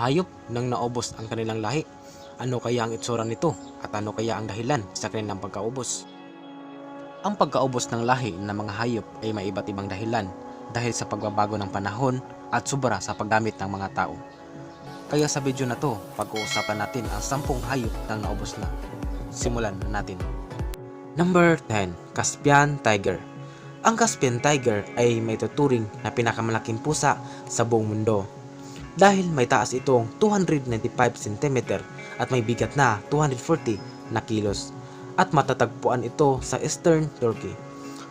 hayop nang naubos ang kanilang lahi. Ano kaya ang itsura nito at ano kaya ang dahilan sa kanilang pagkaubos? Ang pagkaubos ng lahi ng mga hayop ay may iba't ibang dahilan dahil sa pagbabago ng panahon at sobra sa paggamit ng mga tao. Kaya sa video na to, pag-uusapan natin ang sampung hayop nang naubos na. Simulan na natin. Number 10, Caspian Tiger. Ang Caspian Tiger ay may tuturing na pinakamalaking pusa sa buong mundo. Dahil may taas itong 295 cm at may bigat na 240 na kilos at matatagpuan ito sa Eastern Turkey.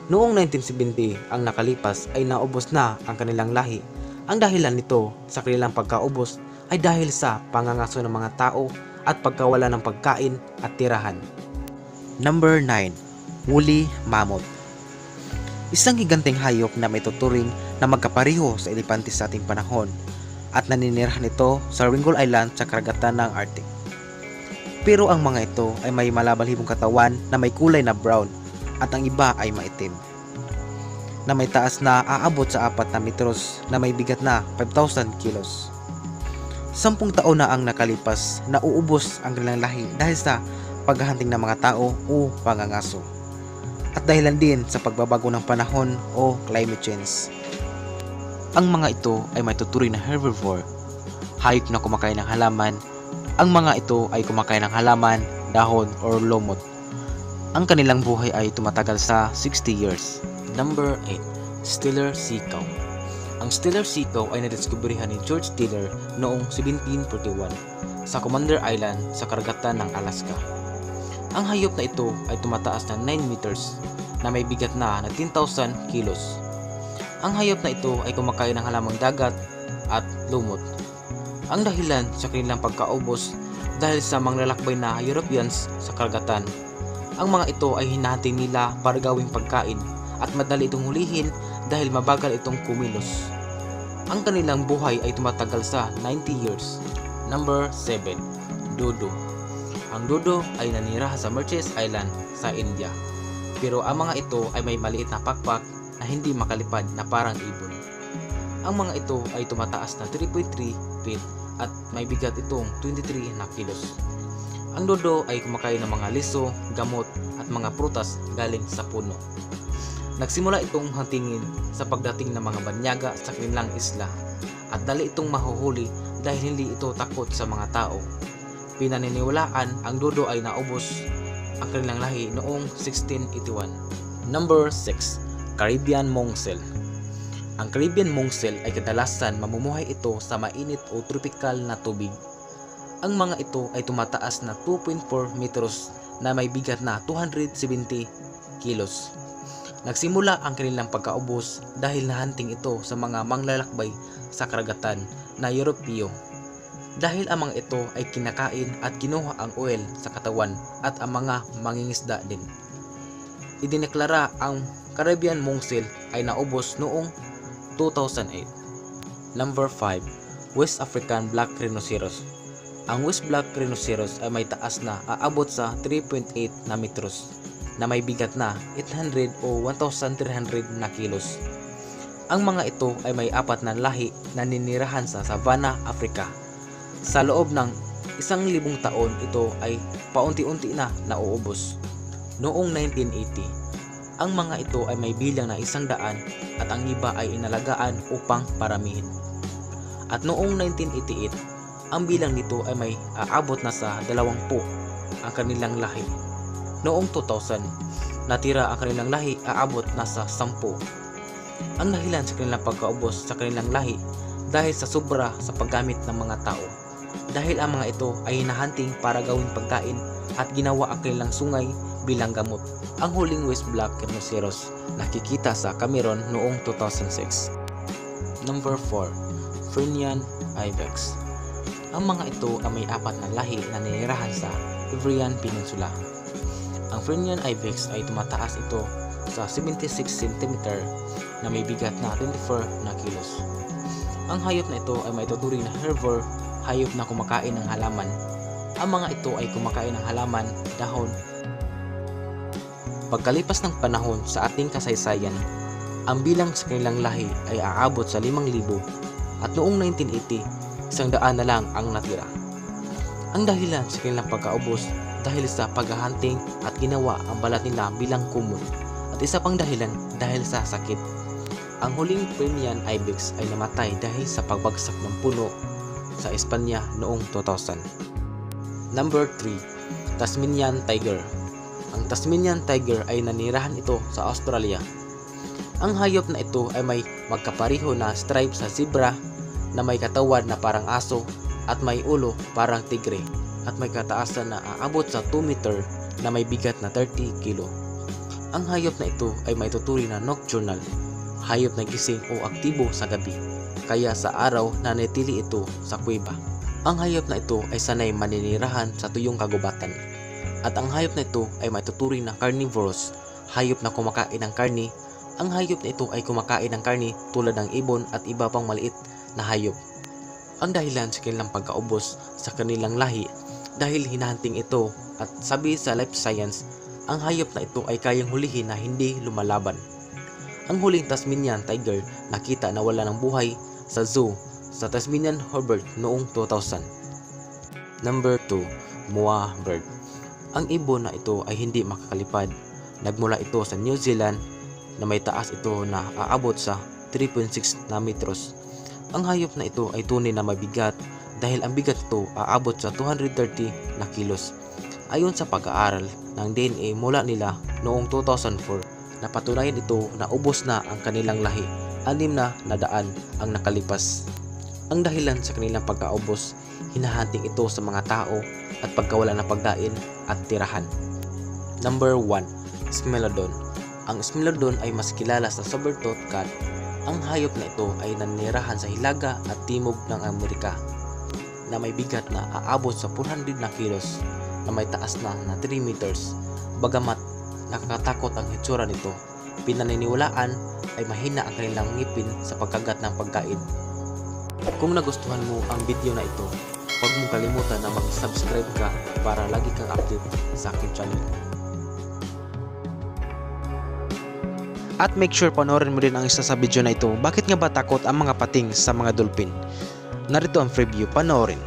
Noong 1970 ang nakalipas ay naubos na ang kanilang lahi. Ang dahilan nito sa kanilang pagkaubos ay dahil sa pangangaso ng mga tao at pagkawala ng pagkain at tirahan. Number 9. Woolly Mammoth Isang higanteng hayop na may tuturing na magkapareho sa elepante sa ating panahon at naninirahan ito sa Ringgold Island sa karagatan ng Arctic. Pero ang mga ito ay may malabalhibong katawan na may kulay na brown at ang iba ay maitim na may taas na aabot sa 4 na metros na may bigat na 5,000 kilos. Sampung taon na ang nakalipas na uubos ang kanilang lahi dahil sa paghahanting ng mga tao o pangangaso. At dahilan din sa pagbabago ng panahon o climate change. Ang mga ito ay may tuturing na herbivore, hayop na kumakain ng halaman. Ang mga ito ay kumakain ng halaman, dahon, or lumot. Ang kanilang buhay ay tumatagal sa 60 years. Number 8. Steller Sea Cow Ang Steller Sea Cow ay nadiskubrihan ni George Steller noong 1741 sa Commander Island sa karagatan ng Alaska. Ang hayop na ito ay tumataas na 9 meters na may bigat na na 10,000 kilos. Ang hayop na ito ay kumakain ng halamang dagat at lumot. Ang dahilan sa kanilang pagkaubos dahil sa mga lalakbay na Europeans sa karagatan. Ang mga ito ay hinahanting nila para gawing pagkain at madali itong hulihin dahil mabagal itong kumilos. Ang kanilang buhay ay tumatagal sa 90 years. Number 7. Dodo Ang dodo ay nanirahan sa Merches Island sa India. Pero ang mga ito ay may maliit na pakpak na hindi makalipad na parang ibon. Ang mga ito ay tumataas na 3.3 feet at may bigat itong 23 na kilos. Ang dodo ay kumakain ng mga liso, gamot at mga prutas galing sa puno. Nagsimula itong hantingin sa pagdating ng mga banyaga sa kanilang isla at dali itong mahuhuli dahil hindi ito takot sa mga tao. Pinaniniwalaan ang dodo ay naubos ang kanilang lahi noong 1681. Number 6. Caribbean Mongsel Ang Caribbean Mongsel ay kadalasan mamumuhay ito sa mainit o tropical na tubig. Ang mga ito ay tumataas na 2.4 meters na may bigat na 270 kilos. Nagsimula ang kanilang pagkaubos dahil nahanting ito sa mga manglalakbay sa karagatan na Europeo. Dahil ang mga ito ay kinakain at kinuha ang oil sa katawan at ang mga mangingisda din. Idineklara ang Caribbean Mongsil ay naubos noong 2008. Number 5. West African Black Rhinoceros Ang West Black Rhinoceros ay may taas na aabot sa 3.8 na metros na may bigat na 800 o 1,300 na kilos. Ang mga ito ay may apat na lahi na ninirahan sa Savannah, Africa. Sa loob ng isang libong taon ito ay paunti-unti na nauubos. Noong 1980, ang mga ito ay may bilang na isang daan at ang iba ay inalagaan upang paramihin. At noong 1988, ang bilang nito ay may aabot na sa 20 ang kanilang lahi. Noong 2000, natira ang kanilang lahi aabot na sa 10. Ang dahilan sa kanilang pagkaubos sa kanilang lahi dahil sa sobra sa paggamit ng mga tao. Dahil ang mga ito ay hinahunting para gawing pagkain at ginawa ang kanilang sungay bilang gamot. Ang huling West Black Rhinoceros nakikita sa Cameron noong 2006. Number 4. Frinian Ibex Ang mga ito ay may apat na lahi na ninirahan sa Ivorian Peninsula. Ang Frinian Ibex ay tumataas ito sa 76 cm na may bigat na 24 na kilos. Ang hayop na ito ay may tuturing na herbivore, hayop na kumakain ng halaman. Ang mga ito ay kumakain ng halaman, dahon. Pagkalipas ng panahon sa ating kasaysayan, ang bilang sa kanilang lahi ay aabot sa 5,000 at noong 1980 isang daan na lang ang natira. Ang dahilan sa kanilang pagkaubos dahil sa paghahunting at ginawa ang balat nila bilang kumot at isa pang dahilan dahil sa sakit. Ang huling Permian ibex ay namatay dahil sa pagbagsak ng puno sa Espanya noong 2000. Number 3. Tasmanian Tiger Ang Tasmanian Tiger ay nanirahan ito sa Australia. Ang hayop na ito ay may magkapariho na stripe sa zebra na may katawan na parang aso at may ulo parang tigre at may kataasan na aabot sa 2 meter na may bigat na 30 kilo. Ang hayop na ito ay may tuturi na nocturnal, hayop na gising o aktibo sa gabi, kaya sa araw nanitili ito sa kuweba. Ang hayop na ito ay sanay maninirahan sa tuyong kagubatan. At ang hayop na ito ay may tuturing na carnivorous, hayop na kumakain ng karni. Ang hayop na ito ay kumakain ng karni tulad ng ibon at iba pang maliit na hayop. Ang dahilan sa kanilang pagkaubos sa kanilang lahi dahil hinahanting ito at sabi sa life science, ang hayop na ito ay kayang hulihin na hindi lumalaban. Ang huling Tasmanian tiger nakita na wala ng buhay sa zoo sa Tasmanian Hobart noong 2000. Number 2, Moa Bird. Ang ibon na ito ay hindi makakalipad. Nagmula ito sa New Zealand na may taas ito na aabot sa 3.6 na metros. Ang hayop na ito ay tunay na mabigat dahil ang bigat ito aabot sa 230 na kilos. Ayon sa pag-aaral ng DNA mula nila noong 2004, napatunayan ito na ubos na ang kanilang lahi. Anim na nadaan ang nakalipas. Ang dahilan sa kanilang pagkaubos, hinahanting ito sa mga tao at pagkawala ng pagkain at tirahan. Number 1. Smilodon Ang Smilodon ay mas kilala sa saber-tooth cat. Ang hayop na ito ay nanirahan sa Hilaga at Timog ng Amerika na may bigat na aabot sa 400 na kilos na may taas na na 3 meters. Bagamat nakakatakot ang hitsura nito, pinaniniwalaan ay mahina ang kanilang ngipin sa pagkagat ng pagkain. Kung nagustuhan mo ang video na ito, huwag mong kalimutan na mag-subscribe ka para lagi kang update sa aking channel. At make sure panoorin mo rin ang isa sa video na ito, bakit nga ba takot ang mga pating sa mga dolphin? Narito ang preview, panoorin.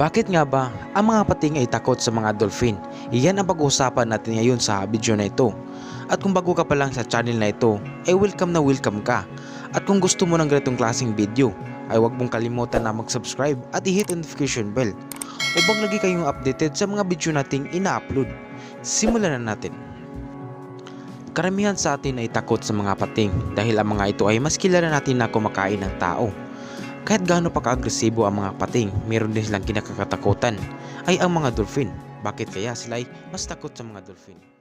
Bakit nga ba ang mga pating ay takot sa mga dolphin? Iyan ang pag-uusapan natin ngayon sa video na ito. At kung bago ka pa lang sa channel na ito, ay welcome na welcome ka. At kung gusto mo ng ganitong klaseng video, ay huwag mong kalimutan na mag-subscribe at i-hit notification bell upang lagi kayong updated sa mga video nating ina-upload. Simulan na natin. Karamihan sa atin ay takot sa mga pating dahil ang mga ito ay mas kilala natin na kumakain ng tao. Kahit gaano pa ka-agresibo ang mga pating, meron din silang kinakatakutan ay ang mga dolphin. Bakit kaya sila ay mas takot sa mga dolphin?